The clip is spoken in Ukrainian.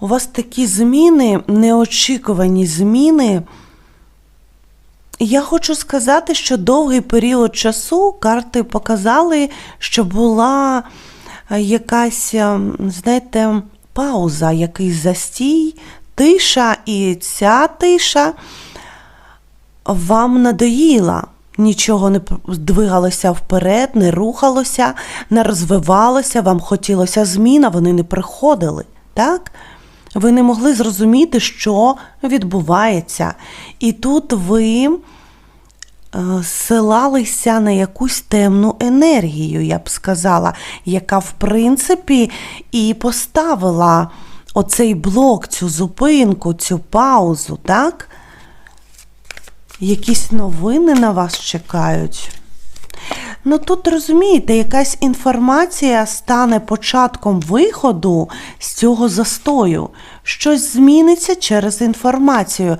у вас такі зміни, неочікувані зміни. Я хочу сказати, що довгий період часу карти показали, що була е, якась, е, знаєте, пауза, якийсь застій, тиша, і ця тиша вам надоїла. Нічого не двигалося вперед, не рухалося, не розвивалося, вам хотілося змін, а вони не приходили. Так? Ви не могли зрозуміти, що відбувається. І тут ви е, силалися на якусь темну енергію, я б сказала, яка, в принципі, і поставила оцей блок, цю зупинку, цю паузу, так? Якісь новини на вас чекають. Ну тут розумієте, якась інформація стане початком виходу з цього застою. Щось зміниться через інформацію.